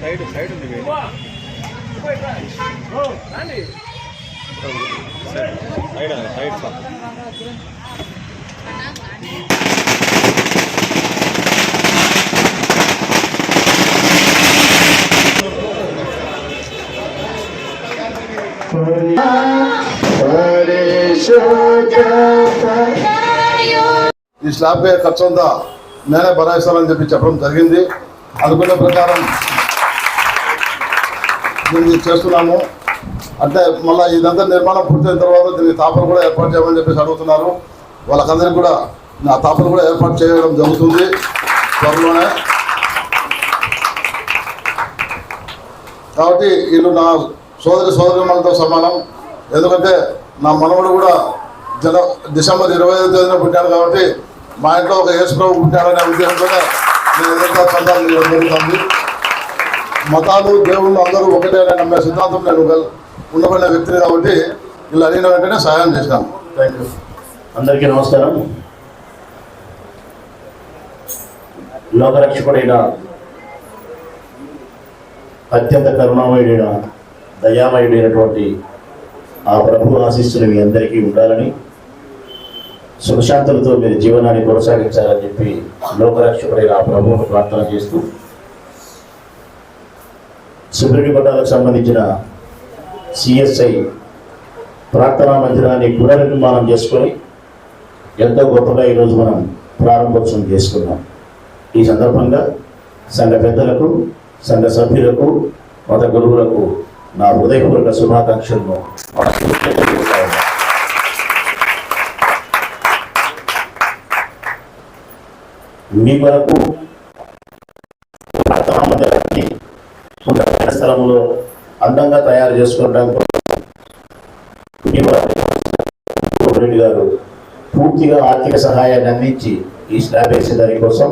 Side side ఉంది side side ఈ slab ఖర్చు అంతా నేనే భరాయిస్తానని చెప్పి చెప్పడం జరిగింది. అనుకున్న ప్రకారం దీన్ని చేస్తున్నాము. అంటే మళ్ళీ ఇదంతా నిర్మాణం పూర్తయిన తర్వాత దీనికి తాపలు కూడా ఏర్పాటు చేయమని చెప్పేసి అడుగుతున్నారు. వాళ్ళకందరికీ కూడా నా తాపలు కూడా ఏర్పాటు చేయడం జరుగుతుంది త్వరలోనే. కాబట్టి వీళ్ళు నా సోదరి సోదరిమలతో సమానం. ఎందుకంటే నా మనవడు కూడా జన డిసెంబర్ ఇరవై ఐదో తేదీన పుట్టాడు కాబట్టి మా ఇంట్లో ఒక యేసు ప్రభు పుట్టాడనే ఉద్దేశంతోనే నేను ఎదురుగా చందాలు జరుగుతుంది. మతాలు దేవుళ్ళు అందరూ ఒకటే అని నమ్మే సిద్ధాంతం నేను ఉండబడిన వ్యక్తిని కాబట్టి వీళ్ళు అడిగిన వెంటనే సహాయం చేశాను. థ్యాంక్ యూ అందరికీ నమస్కారం. లోకరక్షకుడైన అత్యంత కరుణామయుడైన దయామయుడైనటువంటి ఆ ప్రభు ఆశీస్సులు మీ అందరికీ ఉండాలని సుఖశాంతులతో మీరు జీవనాన్ని కొనసాగించాలని చెప్పి లోకరక్షకుడైన ఆ ప్రభువును ప్రార్థన చేస్తూ సుబ్రహ్మణ్య పట్టాలకు సంబంధించిన సిఎస్ఐ ప్రార్థనా మందిరాన్ని పునర్నిర్మాణం చేసుకొని ఎంతో గొప్పగా ఈరోజు మనం ప్రారంభోత్సవం చేసుకున్నాం. ఈ సందర్భంగా సంఘ పెద్దలకు సంఘ సభ్యులకు మత గురువులకు నా హృదయపూర్వక శుభాకాంక్షలను మీ వరకు స్థలంలో అందంగా తయారు చేసుకోవడం మీ రెడ్డి గారు పూర్తిగా ఆర్థిక సహాయాన్ని అందించి ఈ స్లాబ్ వేసే దానికోసం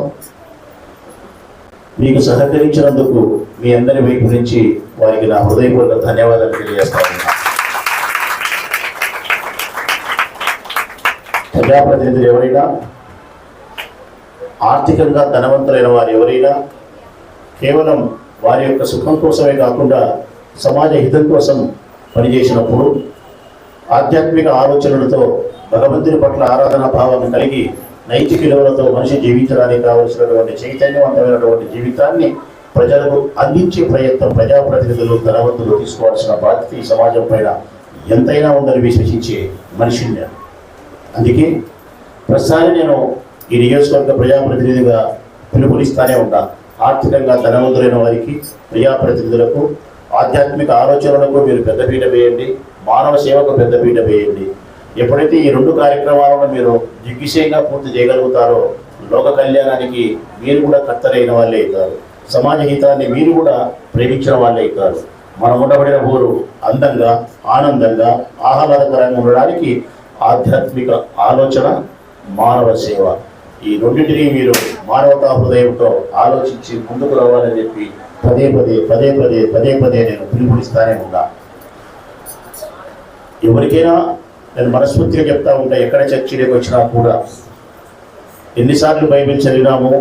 మీకు సహకరించినందుకు మీ అందరి వైపు నుంచి వారికి నా హృదయపూర్వక ధన్యవాదాలు తెలియజేస్తాను. ప్రజాప్రతినిధులు ఎవరైనా ఆర్థికంగా ధనవంతులైన వారు ఎవరైనా కేవలం వారి యొక్క సుఖం కోసమే కాకుండా సమాజ హితం కోసం పనిచేసినప్పుడు ఆధ్యాత్మిక ఆలోచనలతో భగవంతుని పట్ల ఆరాధన భావాన్ని కలిగి నైతిక విలువలతో మనిషి జీవించడానికి కావలసినటువంటి చైతన్యవంతమైనటువంటి జీవితాన్ని ప్రజలకు అందించే ప్రయత్నం ప్రజాప్రతినిధులు ధనవంతులు తీసుకోవాల్సిన బాధ్యత ఈ సమాజం పైన ఎంతైనా ఉందని విశ్వసించే మనిషిని అందుకే ప్రతిసారి నేను ఈ నియోజకవర్గ ప్రజాప్రతినిధిగా పిలుపునిస్తానే ఉంటా ఆర్థికంగా ధనవంతులైన వారికి ప్రజాప్రతినిధులకు ఆధ్యాత్మిక ఆలోచనలకు మీరు పెద్దపీట వేయండి. మానవ సేవకు పెద్దపీట వేయండి. ఎప్పుడైతే ఈ రెండు కార్యక్రమాలను మీరు దిగ్విషయంగా పూర్తి చేయగలుగుతారో లోక కళ్యాణానికి మీరు కూడా కర్తరైన వాళ్ళే అవుతారు. సమాజ హితాన్ని మీరు కూడా ప్రేమించిన వాళ్ళే అవుతారు. మనం ఉండబడిన ఊరు అందంగా ఆనందంగా ఆహ్లాదకరంగా ఉండడానికి ఆధ్యాత్మిక ఆలోచన మానవ సేవ. ఈ రెండింటినీ మీరు మానవతా హృదయంతో ఆలోచించి ముందుకు రావాలని చెప్పి పదే పదే పదే పదే పదే పదే నేను పిలుపునిస్తానే ఉన్నా. ఎవరికైనా నేను మనస్ఫూర్తిగా చెప్తా ఉంటా ఎక్కడ చర్చిలోకి వచ్చినా కూడా. ఎన్నిసార్లు బైబిల్ చదివినాము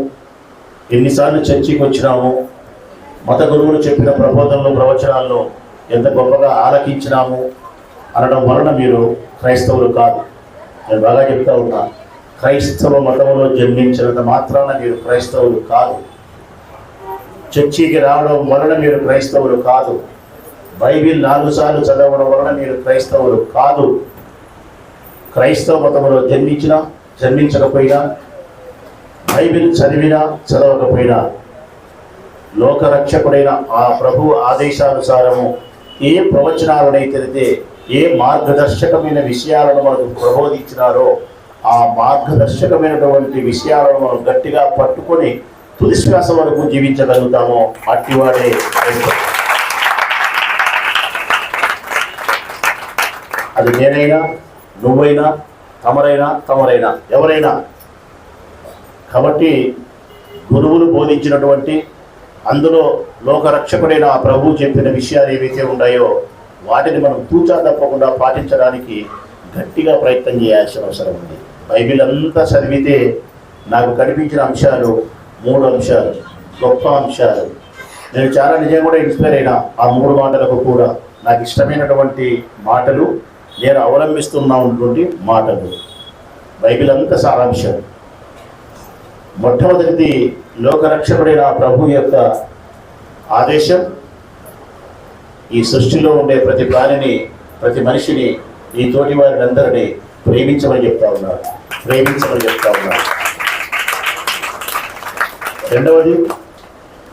ఎన్నిసార్లు చర్చికి వచ్చినాము మత గురువులు చెప్పిన ప్రబోధనలు ప్రవచనాల్లో ఎంత గొప్పగా ఆలకించినాము అనడం వలన మీరు క్రైస్తవులు కాదు. నేను బాగా చెప్తా ఉన్నా క్రైస్తవ మతంలో జన్మించినంత మాత్రాన మీరు క్రైస్తవులు కాదు. చర్చికి రావడం వలన మీరు క్రైస్తవులు కాదు. బైబిల్ నాలుగు సార్లు చదవడం వలన మీరు క్రైస్తవులు కాదు. క్రైస్తవ మతంలో జన్మించినా జన్మించకపోయినా బైబిల్ చదివినా చదవకపోయినా లోకరక్షకుడైన ఆ ప్రభు ఆదేశానుసారము ఏ ప్రవచనాలనైతే ఏ మార్గదర్శకమైన విషయాలను మనకు ప్రబోధించినారో ఆ మార్గదర్శకమైనటువంటి విషయాలను మనం గట్టిగా పట్టుకొని తుది వరకు జీవించగలుగుతామో అట్టివాడే అది నేనైనా నువ్వైనా తమరైనా తమరైనా ఎవరైనా. కాబట్టి గురువులు బోధించినటువంటి అందులో లోకరక్షకుడైన ఆ ప్రభువు చెప్పిన విషయాలు ఏవైతే ఉన్నాయో వాటిని మనం తూచా తప్పకుండా పాటించడానికి గట్టిగా ప్రయత్నం చేయాల్సిన అవసరం ఉంది. బైబిల్ అంతా చదివితే నాకు కనిపించిన అంశాలు మూడు అంశాలు గొప్ప అంశాలు. నేను చాలా నిజంగా కూడా ఇన్స్పైర్ అయినా ఆ మూడు మాటలకు కూడా నాకు ఇష్టమైనటువంటి మాటలు నేను అవలంబిస్తున్నటువంటి మాటలు బైబిల్ అంత సారాంశం. మొట్టమొదటిది లోకరక్షకుడైన ప్రభు యొక్క ఆదేశం. ఈ సృష్టిలో ఉండే ప్రతి ప్రాణిని ప్రతి మనిషిని ఈ తోటి వారిని అందరినీ ప్రేమించమని చెప్తా ఉన్నారు. ప్రేమించమని చెప్తా ఉన్నారు. రెండవది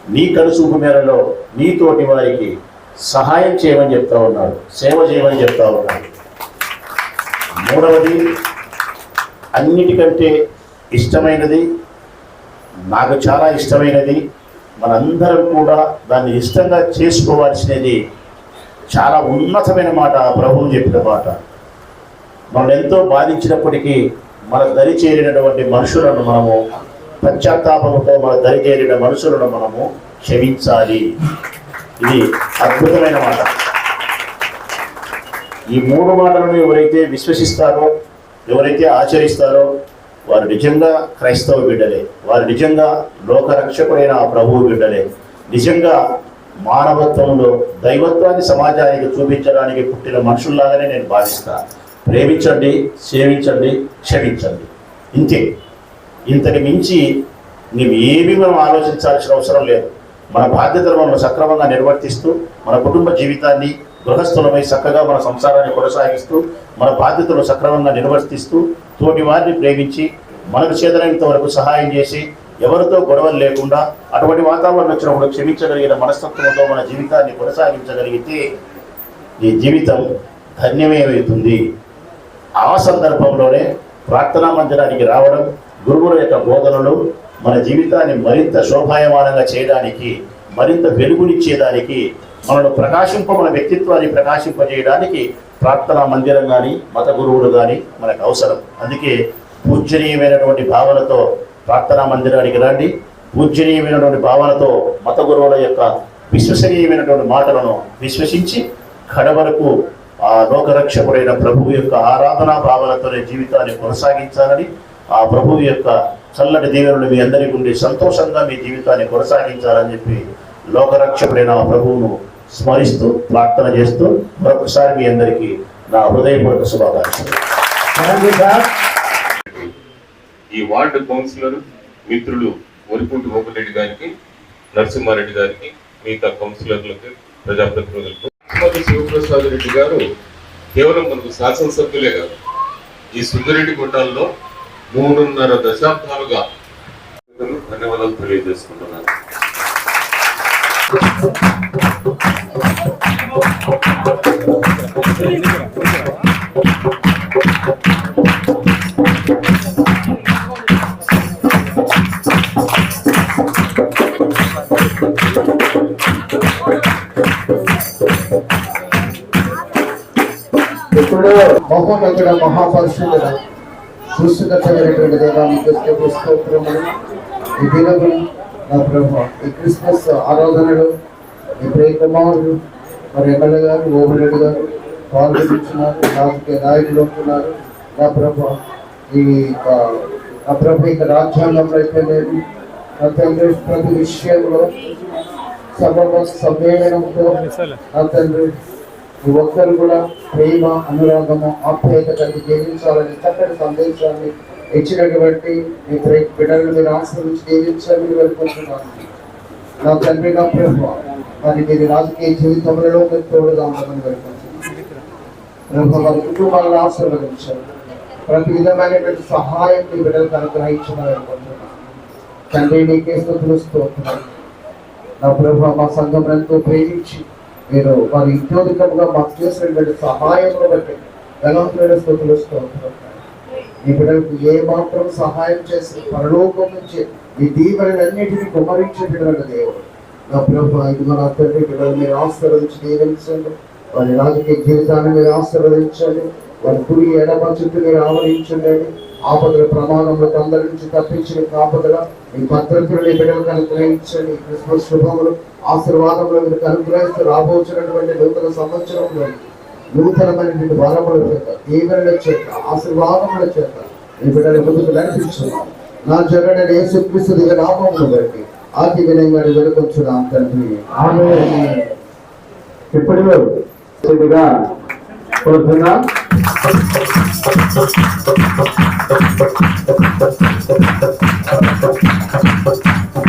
నీ కనుసూపు మేరలో నీ తోటి వారికి సహాయం చేయమని చెప్తా ఉన్నాడు సేవ చేయమని చెప్తా ఉన్నాడు మూడవది అన్నిటికంటే ఇష్టమైనది నాకు చాలా ఇష్టమైనది మనందరం కూడా దాన్ని ఇష్టంగా చేసుకోవాల్సినది చాలా ఉన్నతమైన మాట ప్రభువు చెప్పిన మాట. మనం ఎంతో బాధించినప్పటికీ మన దరి చేరినటువంటి మనుషులను మనము పశ్చాత్తాపంతో మన దరి చేరిన మనుషులను మనము క్షమించాలి. ఇది అద్భుతమైన మాట. ఈ మూడు మాటలను ఎవరైతే విశ్వసిస్తారో ఎవరైతే ఆచరిస్తారో వారు నిజంగా క్రైస్తవ బిడ్డలే. వారు నిజంగా లోకరక్షకుడైన ఆ ప్రభువు బిడ్డలే. నిజంగా మానవత్వంలో దైవత్వాన్ని సమాజానికి చూపించడానికి పుట్టిన మనుషుల్లాగానే నేను భావిస్తాను ప్రేమించండి సేవించండి క్షమించండి. ఇంతే. ఇంతకు మించి మేము ఏమీ మనం ఆలోచించాల్సిన అవసరం లేదు. మన బాధ్యతలు మనం సక్రమంగా నిర్వర్తిస్తూ మన కుటుంబ జీవితాన్ని గృహస్థులమై చక్కగా మన సంసారాన్ని కొనసాగిస్తూ మన బాధ్యతలు సక్రమంగా నిర్వర్తిస్తూ తోటి వారిని ప్రేమించి మనకు చేతనైనంత వరకు సహాయం చేసి ఎవరితో గొడవలు లేకుండా అటువంటి వాతావరణం వచ్చినప్పుడు క్షమించగలిగిన మనస్తత్వంతో మన జీవితాన్ని కొనసాగించగలిగితే ఈ జీవితం ధన్యమేమవుతుంది. ఆ సందర్భంలోనే ప్రార్థనా మందిరానికి రావడం గురువుల యొక్క బోధనలు మన జీవితాన్ని మరింత శోభాయమానంగా చేయడానికి మరింత వెలుగునిచ్చేదానికి మనను ప్రకాశింప మన వ్యక్తిత్వాన్ని ప్రకాశింపజేయడానికి ప్రార్థనా మందిరం కానీ మత గురువులు కానీ మనకు అవసరం. అందుకే పూజనీయమైనటువంటి భావనతో ప్రార్థనా మందిరానికి రండి. పూజనీయమైనటువంటి భావనతో మత గురువుల యొక్క విశ్వసనీయమైనటువంటి మాటలను విశ్వసించి కడవరకు ఆ లోకరక్షకుడైన ప్రభువు యొక్క ఆరాధనా భావనతోనే జీవితాన్ని కొనసాగించాలని ఆ ప్రభువు యొక్క చల్లటి దీవెనలు మీ అందరికీ ఉండి సంతోషంగా మీ జీవితాన్ని కొనసాగించాలని చెప్పి లోకరక్షకుడైన ఆ ప్రభువును స్మరిస్తూ ప్రార్థన చేస్తూ మరొకసారి మీ అందరికీ నా హృదయపూర్వక శుభాకాంక్షలు. ఈ వార్డు కౌన్సిలర్ మిత్రులు వరికుంటి మోపిరెడ్డి గారికి నరసింహారెడ్డి గారికి మిగతా కౌన్సిలర్లకు ప్రజాప్రతినిధులకు శివప్రసాద్ రెడ్డి గారు కేవలం మనకు శాసనసభ్యులే కాదు ఈ సుందరెడ్డి గుండాల్లో మూడున్నర దశాబ్దాలుగా ధన్యవాదాలు తెలియజేసుకుంటున్నాను. ఇప్పుడు మహోన్నతుడ మహాపరిశుద్ధుడ సృష్టికర్తమైనటువంటి దేవానికి స్తుతి స్తోత్రములు ఈ దినము నా ప్రభు ఈ క్రిస్మస్ ఆరాధనలు ఈ ప్రియ కుమారుడు మరి ఎమ్మెల్యే గారు ఓబురెడ్డి గారు పాల్గొనిస్తున్నారు రాజకీయ నాయకులు ఉంటున్నారు నా ప్రభు ఈ నా ప్రభు ఇక రాజ్యాంగంలో అయితే లేదు. నా తండ్రి ప్రతి విషయంలో సభ సమ్మేళనంతో నా తండ్రి ఈ ఒక్కరు కూడా ప్రేమ అనురాగము ఆప్యాయత కలిగి జీవించాలని చక్కటి సందేశాన్ని ఇచ్చినటువంటి మీ బిడ్డలను మీరు ఆశ్రమించి జీవించాలని వెళ్ళుకుంటున్నాను నా తండ్రి నా ప్రభు మరి మీరు రాజకీయ జీవితంలో మీరు తోడుగా ఉండమని వెళ్ళుకుంటున్నాను వారి కుటుంబాలను ఆశీర్వదించారు ప్రతి విధమైనటువంటి సహాయం మీ బిడ్డలకు అనుగ్రహించమని వెళ్ళుకుంటున్నాను తండ్రి నీకే స్థుతులుస్తూ నా ప్రభు మా సంఘం ఎంతో ప్రేమించి మీరు వారి ఇంటోదికంగా మాకు చేసినటువంటి సహాయంలో బట్టి ధనవంతులైన స్థుతులుస్తూ స్తోత్రం ఈ బిడ్డలకు ఏ మాత్రం సహాయం చేసి పరలోకం నుంచి ఈ దీవెనలన్నిటిని కుమరించేటటువంటి దేవుడు నా ప్రభు ఇదిగో నా తండ్రి బిడ్డలు మీరు ఆశీర్వదించి దీవించండి. వారి రాజకీయ జీవితాన్ని మీరు ఆశీర్వదించండి. వారి కుడి ఎడమ చుట్టూ మీరు ఆవరించండి. ఆపదల ప్రమాణంలో అందరి నుంచి తప్పించిన ఆపదల మీ భద్రతలు మీ బిడ్డలకు అనుగ్రహించండి క్రిస్మస్ శుభములు ఆశీర్వాదములు మీరు అనుగ్రహిస్తూ రాబోతున్నటువంటి నూతన సంవత్సరంలో నూతనమైనటువంటి వరముల చేత దీవెనల చేత ఆశీర్వాదముల చేత నీ బిడ్డల ముందుకు నడిపించండి నా జగడని యేసుక్రీస్తు దిగ నామమును బట్టి ఆది వినయంగా వేడుకొచ్చున్నాం తండ్రి ఆమేన్. ఇప్పుడు కొద్దిగా కోరుతున్నా ఈ